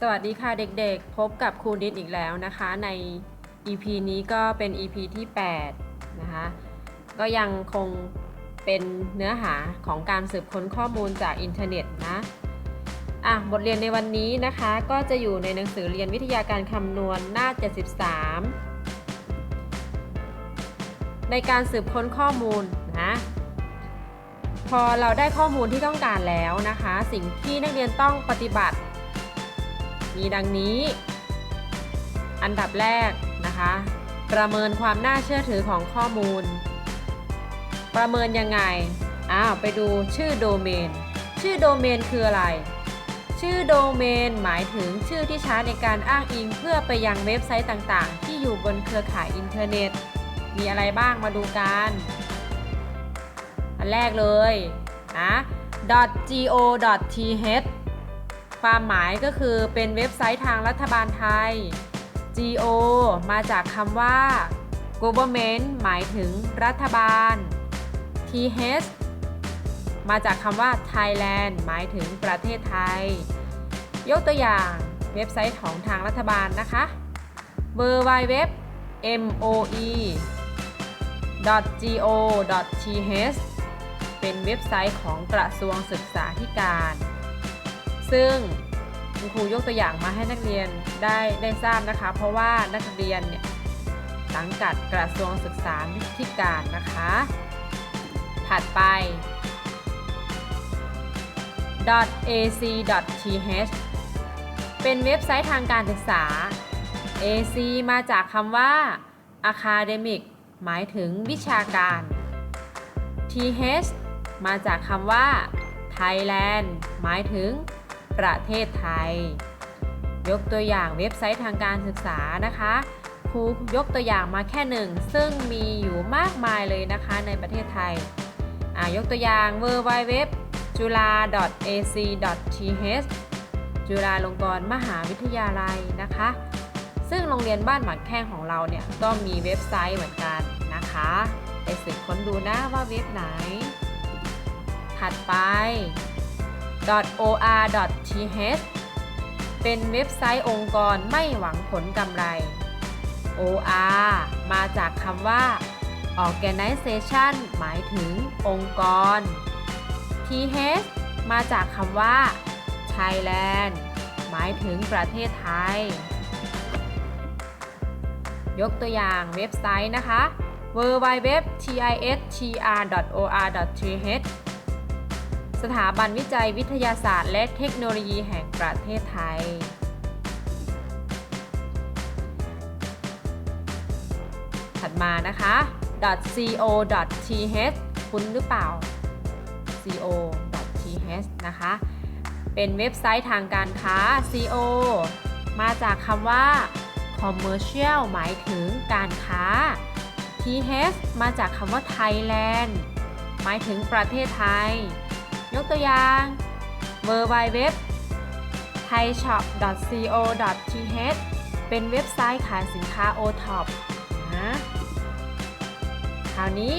สวัสดีค่ะเด็กๆ พบกับครูนิดอีกแล้วนะคะใน EP นี้ก็เป็น EP ที่8นะคะก็ยังคงเป็นเนื้อหาของการสืบค้นข้อมูลจากอินเทอร์เน็ตนะอะบทเรียนในวันนี้นะคะก็จะอยู่ในหนังสือเรียนวิทยาการคำนวณหน้า 73 ในการสืบค้นข้อมูลนะพอเราได้ข้อมูลที่ต้องการแล้วนะคะ สิ่งที่นักเรียนต้องปฏิบัติ มีดังนี้ อันดับแรกนะคะ ประเมินความน่าเชื่อถือของข้อมูล ประเมินยังไง อ้าว ไปดูชื่อโดเมน ชื่อโดเมนคืออะไร ชื่อโดเมนหมายถึงชื่อที่ใช้ในการอ้างอิงเพื่อไปยังเว็บไซต์ต่างๆ ที่อยู่บนเครือข่ายอินเทอร์เน็ต มีอะไรบ้างมาดูกัน อันแรกเลยนะ .go.th ความหมายก็คือเป็นเว็บไซต์ทางรัฐบาลไทย go มาจากคำว่า government หมายถึงรัฐบาล th มาจากคำว่า Thailand หมายถึงประเทศไทย ยกตัวอย่างเว็บไซต์ของทางรัฐบาลนะคะ w w w moe go.th เป็นเว็บไซต์ของกระทรวงศึกษาธิการ ซึ่งคุณครูยกตัวอย่างมาให้นักเรียนได้ได้ทราบนะคะ เพราะว่านักเรียนเนี่ยสังกัดกระทรวงศึกษาธิการนะคะ ถัดไป .ac.th เป็นเว็บไซต์ทางการศึกษา AC มาจากคำว่า academic หมายถึงวิชาการ th มาจากคำว่า Thailand หมายถึง ประเทศไทย ยกตัวอย่างเว็บไซต์ทางการศึกษานะคะครูยกตัวอย่างมาแค่หนึ่งซึ่งมีอยู่มากมายเลยนะคะในประเทศไทยยกตัวอย่าง w w w จุฬา .ac.th จุฬาลงกรณ์มหาวิทยาลัยนะคะ ซึ่งโรงเรียนบ้านหมักแข้งของเราเนี่ยก็มีเว็บไซต์เหมือนกันนะคะไปสืบค้นดูนะว่าเว็บไหน ถัดไป .or.th เป็นเว็บไซต์องค์กรไม่หวังผลกำไร OR มาจากคำว่า organization หมายถึงองค์กร TH มาจากคำว่า Thailand หมายถึงประเทศไทย ยกตัวอย่างเว็บไซต์นะคะ www.tistr.or.th สถาบันวิจัยวิทยาศาสตร์ และเทคโนโลยีแห่งประเทศไทย ถัดมานะคะ .co.th คุ้นหรือเปล่า co.th นะคะ เป็นเว็บไซต์ทางการค้า co มาจากคำว่า commercial หมายถึงการค้า th มาจากคำว่า Thailand หมายถึงประเทศไทย ยกตัวอย่าง w w w thaishop.co.th เป็นเว็บไซต์ขายสินค้า OTOP นะคราวนี้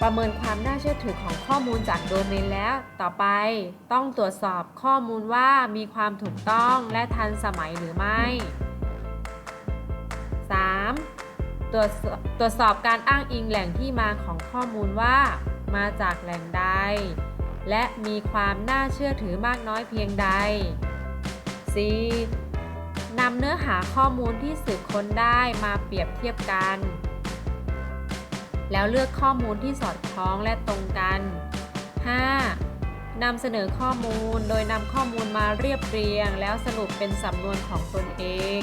ประเมินความน่าเชื่อถือของข้อมูลจากโดเมนแล้ว ต่อไปต้องตรวจสอบข้อมูลว่ามีความถูกต้องและทันสมัยหรือไม่ 3. ตรวจสอบตรวจสอบการอ้างอิงแหล่งที่มาของข้อมูลว่า มาจากแหล่งใด และมีความน่าเชื่อถือมากน้อยเพียงใด 4. นำเนื้อหาข้อมูลที่สืบค้นได้มาเปรียบเทียบกัน แล้วเลือกข้อมูลที่สอดคล้องและตรงกัน 5. นำเสนอข้อมูลโดยนำข้อมูลมาเรียบเรียง แล้วสรุปเป็นสำนวนของตนเอง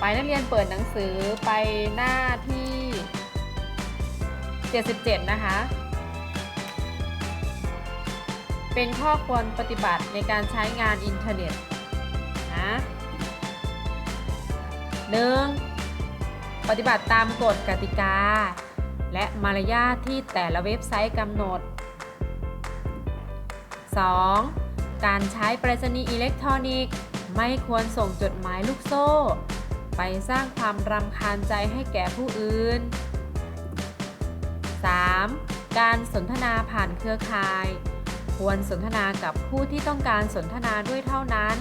ไปนักเรียนเปิดหนังสือไปหน้าที่ 77 นะคะ เป็นข้อควรปฏิบัติในการใช้งานอินเทอร์เน็ตนะ 1. ปฏิบัติตามกฎกติกา และมารยาทที่แต่ละเว็บไซต์กำหนด 2. การใช้ไปรษณีย์อิเล็กทรอนิกส์ ไม่ควรส่งจดหมายลูกโซ่ ไปสร้างความรำคาญใจให้แก่ผู้อื่น 3. การสนทนาผ่านเครือข่าย ควรสนทนากับผู้ที่ต้องการสนทนาด้วยเท่านั้น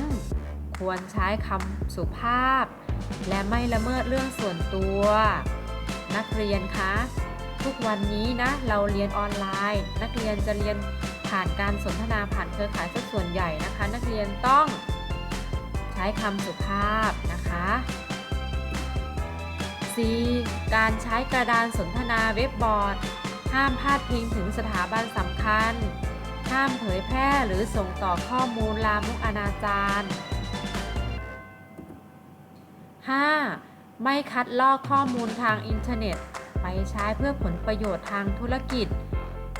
ควรใช้คำสุภาพ และไม่ละเมิดเรื่องส่วนตัว นักเรียนคะ ทุกวันนี้นะเราเรียนออนไลน์ นักเรียนจะเรียนผ่านการสนทนาผ่านเครือข่ายส,ส่วนใหญ่นะคะ นักเรียนต้องใช้คำสุภาพนะคะ C การใช้กระดานสนทนาเว็บบอร์ด ห้ามพาดพิงถึงสถาบันสำคัญ ห้ามเผยแพร่หรือส่งต่อข้อมูลลามกอนาจาร 5. ไม่คัดลอกข้อมูลทางอินเทอร์เน็ต ไปใช้เพื่อผลประโยชน์ทางธุรกิจ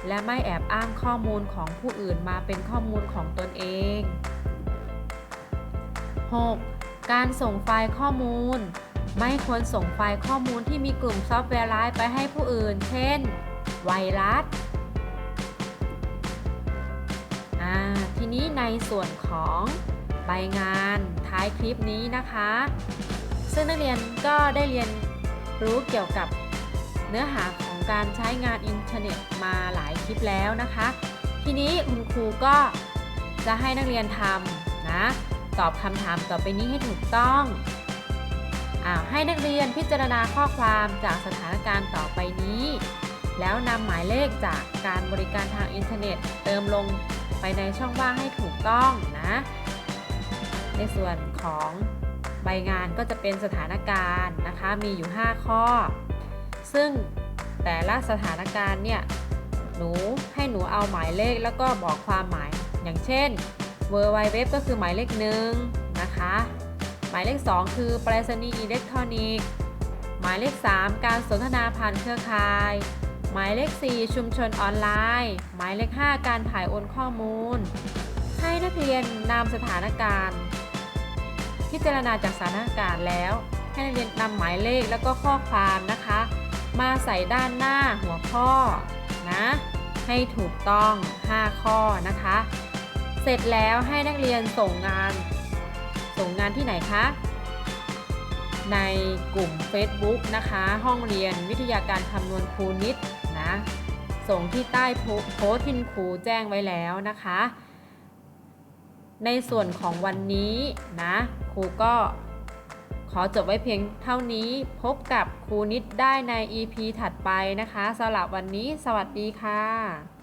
และไม่แอบอ้างข้อมูลของผู้อื่นมาเป็นข้อมูลของตนเอง 6. การส่งไฟล์ข้อมูล ไม่ควรส่งไฟล์ข้อมูลที่มีกลุ่มซอฟต์แวร์ร้ายไปให้ผู้อื่น เช่น ไวรัสทีนี้ในส่วนของใบงานท้ายคลิปนี้นะคะ ซึ่งนักเรียนก็ได้เรียนรู้เกี่ยวกับเนื้อหาของการใช้งานอินเทอร์เน็ตมาหลายคลิปแล้วนะคะ ทีนี้คุณครูก็จะให้นักเรียนทำนะ ตอบคำถามต่อไปนี้ให้ถูกต้อง อาให้นักเรียนพิจารณาข้อความจากสถานการณ์ต่อไปนี้ แล้วนำหมายเลขจากการบริการทางอินเทอร์เน็ต เติมลงไปในช่องว่างให้ถูกต้องนะ ในส่วนของใบงานก็จะเป็นสถานการณ์นะคะ มีอยู่ 5 ข้อ ซึ่งแต่ละสถานการณ์เนี่ย หนูให้หนูเอาหมายเลขแล้วก็บอกความหมาย อย่างเช่น w w w ก็คือหมายเลขหนึ่งนะคะ มายเลข 2 คือไปรษณีย์อิเล็กทรอนิกส์ หมายเลข 3 การสนทนาผ่านเครือข่าย หมายเลข 4 ชุมชนออนไลน์ หมายเลข 5 การถ่ายโอนข้อมูล ให้นักเรียนนำสถานการณ์ พิจารณาจากสถานการณ์แล้ว ให้นักเรียนนำหมายเลขแล้วก็ข้อความนะคะ มาใส่ด้านหน้าหัวข้อนะให้ถูกต้อง 5 ข้อนะคะ เสร็จแล้วให้นักเรียนส่งงาน ส่งงานที่ไหนคะ ในกลุ่ม Facebook นะคะ ห้องเรียนวิทยาการคำนวณครูนิดนะ ส่งที่ใต้โพสต์ที่ครูแจ้งไว้แล้วนะคะ ในส่วนของวันนี้นะครูก็ขอจบไว้เพียงเท่านี้พบกับครูนิดได้ใน EP ถัดไปนะคะสำหรับวันนี้สวัสดีค่ะ